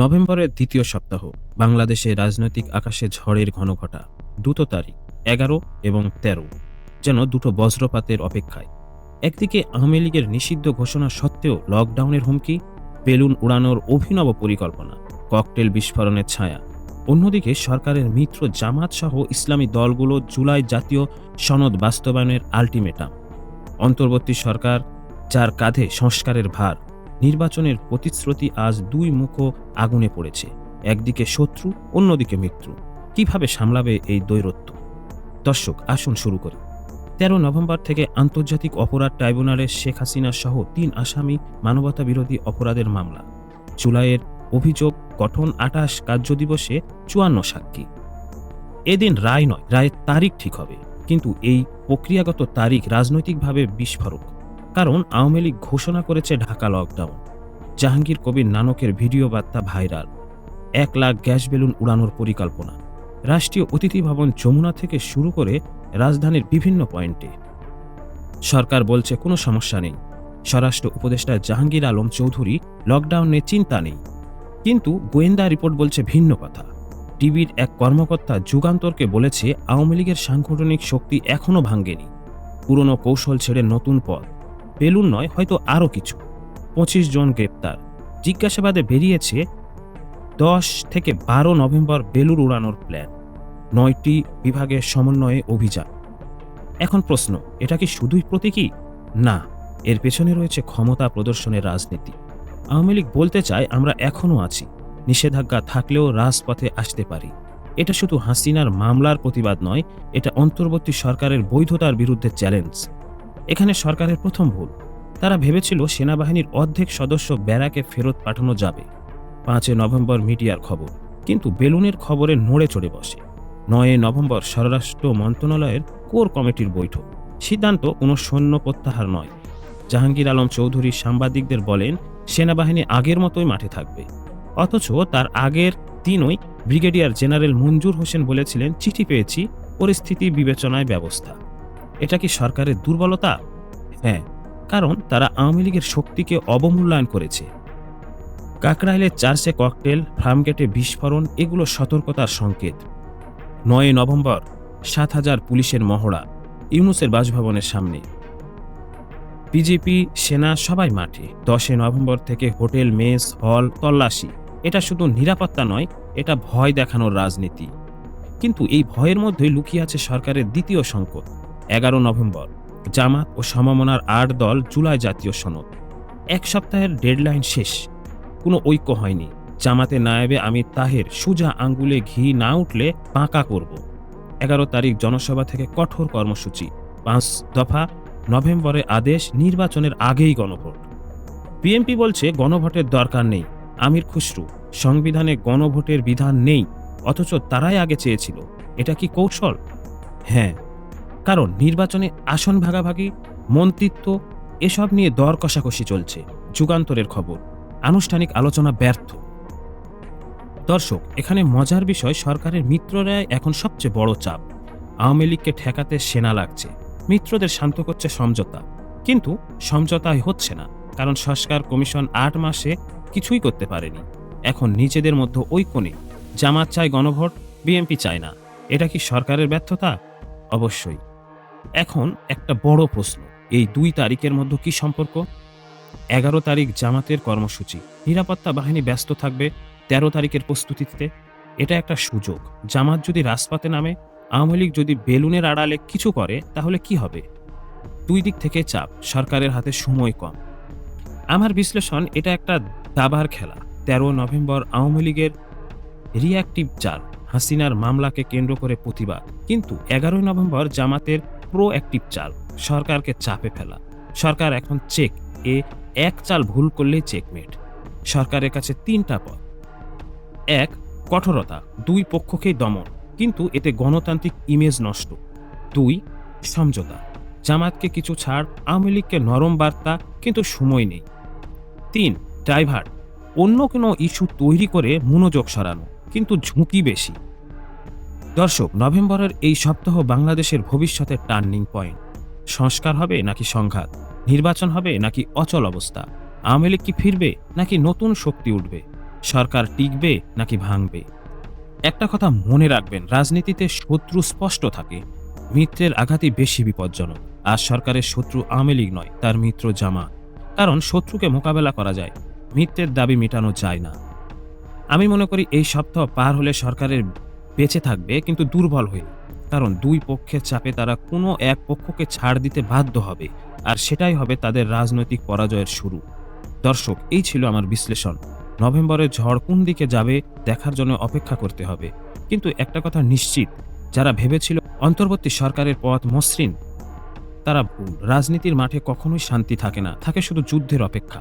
নভেম্বরের দ্বিতীয় সপ্তাহ, বাংলাদেশে রাজনৈতিক আকাশে ঝড়ের ঘনঘটা দুটো তারিখ, এগারো এবং তেরো, যেন দুটো বজ্রপাতের অপেক্ষায়। একদিকে আওয়ামী লীগের নিষিদ্ধ ঘোষণা সত্ত্বেও লকডাউনের হুমকি, বেলুন উড়ানোর অভিনব পরিকল্পনা, ককটেল বিস্ফোরণের ছায়া। অন্যদিকে সরকারের মিত্র জামাত সহ ইসলামী দলগুলো জুলাই জাতীয় সনদ বাস্তবায়নের আলটিমেটাম। অন্তর্বর্তী সরকার, যার কাঁধে সংস্কারের ভার নির্বাচনের প্রতিশ্রুতি আজ দুই মুখ আগুনে পড়েছে, একদিকে শত্রু, অন্যদিকে মিত্র। কীভাবে সামলাবে এই দৈরত্ব দর্শক, আসুন শুরু করি। তেরো নভেম্বর থেকে আন্তর্জাতিক অপরাধ ট্রাইব্যুনালে শেখ হাসিনা সহ তিন আসামি মানবতা বিরোধী অপরাধের মামলা। জুলাইয়ের অভিযোগ, গঠন আটাশ কার্যদিবসে চুয়ান্ন সাক্ষী। এদিন রায় নয়, রায়ের তারিখ ঠিক হবে, কিন্তু এই প্রক্রিয়াগত তারিখ রাজনৈতিকভাবে বিস্ফোরক। কারণ আওয়ামী লীগ ঘোষণা করেছে ঢাকা লকডাউন জাহাঙ্গীর কবির নানকের ভিডিও বার্তা ভাইরাল। এক লাখ গ্যাস বেলুন উড়ানোর পরিকল্পনা। রাষ্ট্রীয় অতিথি ভবন যমুনা থেকে শুরু করে রাজধানীর বিভিন্ন পয়েন্টে। সরকার বলছে কোনো সমস্যা নেই। স্বরাষ্ট্র উপদেষ্টা জাহাঙ্গীর আলম চৌধুরী লকডাউনে চিন্তা নেই। কিন্তু গোয়েন্দা রিপোর্ট বলছে ভিন্ন কথা। টিভির এক কর্মকর্তা যুগান্তরকে বলেছে, আওয়ামী লীগের সাংগঠনিক শক্তি এখনও ভাঙ্গেনি পুরনো কৌশল ছেড়ে নতুন পথ। বেলুন নয়, হয়তো আরও কিছু। পঁচিশ জন গ্রেপ্তার। জিজ্ঞাসাবাদে বেরিয়েছে দশ থেকে বারো নভেম্বর বেলুর উড়ানোর প্ল্যান নয়টি বিভাগের সমন্বয়ে অভিযান। এখন প্রশ্ন, এটা কি শুধুই প্রতীকী? না, এর পেছনে রয়েছে ক্ষমতা প্রদর্শনের রাজনীতি। আওয়ামী লীগ বলতে চায়, আমরা এখনও আছি। নিষেধাজ্ঞা থাকলেও রাজপথে আসতে পারি। এটা শুধু হাসিনার মামলার প্রতিবাদ নয়, এটা অন্তর্বর্তী সরকারের বৈধতার বিরুদ্ধে চ্যালেঞ্জ এখানে সরকারের প্রথম ভুল। তারা ভেবেছিল সেনাবাহিনীর অর্ধেক সদস্য ব্যারাকে ফেরত পাঠানো যাবে। পাঁচে নভেম্বর মিডিয়ার খবর। কিন্তু বেলুনের খবরে নড়ে চড়ে বসে। নয় নভেম্বর স্বরাষ্ট্র মন্ত্রণালয়ের কোর কমিটির বৈঠক। সিদ্ধান্ত কোনো সৈন্য প্রত্যাহার নয়। জাহাঙ্গীর আলম চৌধুরী সাংবাদিকদের বলেন, সেনাবাহিনী আগের মতোই মাঠে থাকবে। অথচ তার আগের দিনই ব্রিগেডিয়ার জেনারেল মঞ্জুর হোসেন বলেছিলেন, চিঠি পেয়েছি, পরিস্থিতি বিবেচনায় ব্যবস্থা। এটা কি সরকারের দুর্বলতা? হ্যাঁ কারণ তারা আওয়ামী লীগের শক্তিকে অবমূল্যায়ন করেছে। কাকরাইলের চার্চে ককটেল, ফার্মগেটে বিস্ফোরণ, এগুলো সতর্কতার সংকেত। নয় নভেম্বর, সাত হাজার পুলিশের মহড়া, ইউনুসের বাসভবনের সামনে। বিজেপি, সেনা সবাই মাঠে। দশে নভেম্বর থেকে হোটেল, মেস, হল, তল্লাশি। এটা শুধু নিরাপত্তা নয়, এটা ভয় দেখানোর রাজনীতি। কিন্তু এই ভয়ের মধ্যেই লুকিয়ে আছে সরকারের দ্বিতীয় সংকট। এগারো নভেম্বর। জামাত ও সমমনার আট দল জুলাই জাতীয় সনদ। এক সপ্তাহের ডেডলাইন শেষ। কোনো ঐক্য হয়নি। জামাতে নায়েবে আমি তাহের সুজা আঙ্গুলে ঘি না উঠলে পাঁকা করব। এগারো তারিখ জনসভা থেকে কঠোর কর্মসূচি। পাঁচ দফা নভেম্বরে আদেশ নির্বাচনের আগেই গণভোট। বিএনপি বলছে গণভোটের দরকার নেই। আমির খুসরু, সংবিধানে গণভোটের বিধান নেই, অথচ তারাই আগে চেয়েছিল। এটা কি কৌশল? হ্যাঁ। কারণ নির্বাচনে আসন ভাগাভাগি, মন্ত্রিত্ব, এসব নিয়ে দর কষাকষি চলছে, যুগান্তরের খবর। আনুষ্ঠানিক আলোচনা ব্যর্থ। দর্শক, এখানে মজার বিষয়, সরকারের মিত্ররা এখন সবচেয়ে বড় চাপ। আওয়ামী লীগকে ঠেকাতে সেনা লাগছে। মিত্রদের শান্ত করছে সমঝোতা। কিন্তু সমঝোতাই হচ্ছে না, কারণ সংস্কার কমিশন আট মাসে কিছুই করতে পারেনি। এখন নিজেদের মধ্যে ঐক্য নেই। জামাত চায় গণভোট, বিএনপি চায় না। এটা কি সরকারের ব্যর্থতা? অবশ্যই। এখন একটা বড় প্রশ্ন, এই দুই তারিখের মধ্যে কি সম্পর্ক? এগারো তারিখ জামাতের কর্মসূচি, নিরাপত্তা বাহিনী ব্যস্ত থাকবে তেরো তারিখের প্রস্তুতিতে? এটা একটা সুযোগ, জামাত যদি রাজপথে নামে, আওয়ামী লীগ যদি বেলুনের আড়ালে কিছু করে, তাহলে কি হবে? দুই দিক থেকে চাপ, সরকারের হাতে সময় কম। আমার বিশ্লেষণ, এটা একটা দাবার খেলা, তেরো নভেম্বর আওয়ামী লীগের রিয়াক্টিভ চাল, হাসিনার মামলাকে কেন্দ্র করে প্রতিবাদ, কিন্তু এগারোই নভেম্বর জামাতের প্রো অ্যাক্টিভ চাল সরকারকে চাপে ফেলা। সরকার এখন চেক, এ এক চাল ভুল করলেই চেকমেট সরকারের কাছে তিনটা পথ। এক, কঠোরতা, দুই পক্ষকেই দমন, কিন্তু এতে গণতান্ত্রিক ইমেজ নষ্ট। দুই, সমঝোতা জামাতকে কিছু ছাড়, আওয়ামী লীগকে নরম বার্তা, কিন্তু সময় নেই। তিন, ড্রাইভার, অন্য কোনো ইস্যু তৈরি করে মনোযোগ সরানো, কিন্তু ঝুঁকি বেশি। দর্শক, নভেম্বরের এই সপ্তাহ বাংলাদেশের ভবিষ্যতের টার্নিং পয়েন্ট। সংস্কার হবে নাকি সংঘাত? নির্বাচন হবে নাকি অচল অবস্থা? আওয়ামী লীগ কি ফিরবে নাকি নতুন শক্তি উঠবে? সরকার টিকবে নাকি ভাঙবে? একটা কথা মনে রাখবেন, রাজনীতিতে শত্রু স্পষ্ট থাকে। মিত্রের আঘাতই বেশি বিপজ্জনক। আর সরকারের শত্রু আওয়ামী লীগ নয়, তার মিত্র জামা কারণ শত্রুকে মোকাবেলা করা যায়, মিত্রের দাবি মেটানো যায় না। আমি মনে করি এই সপ্তাহ পার হলে সরকারের বেঁচে থাকবে কিন্তু দুর্বল হয়ে। কারণ দুই পক্ষের চাপে তারা কোনো এক পক্ষকে ছাড় দিতে বাধ্য হবে, আর সেটাই হবে তাদের রাজনৈতিক পরাজয়ের শুরু। দর্শক, এই ছিল আমার বিশ্লেষণ। নভেম্বরের ঝড় কোন দিকে যাবে, দেখার জন্য অপেক্ষা করতে হবে। কিন্তু একটা কথা নিশ্চিত, যারা ভেবেছিল অন্তর্বর্তী সরকারের পথ মসৃণ, তারা ভুল। রাজনীতির মাঠে কখনোই শান্তি থাকে না, থাকে শুধু যুদ্ধের অপেক্ষা।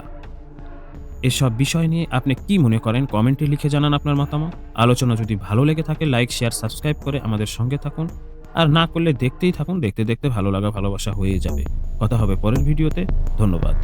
এসব বিষয় নিয়ে আপনি কি মনে করেন? কমেন্টে লিখে জানান আপনার মতামত। আলোচনা যদি ভালো লেগে থাকে, লাইক, শেয়ার, সাবস্ক্রাইব করে আমাদের সঙ্গে থাকুন। আর না করলে দেখতেই থাকুন। দেখতে দেখতে ভালো লাগা, ভালোবাসা হয়ে যাবে। কথা হবে পরের ভিডিওতে। ধন্যবাদ।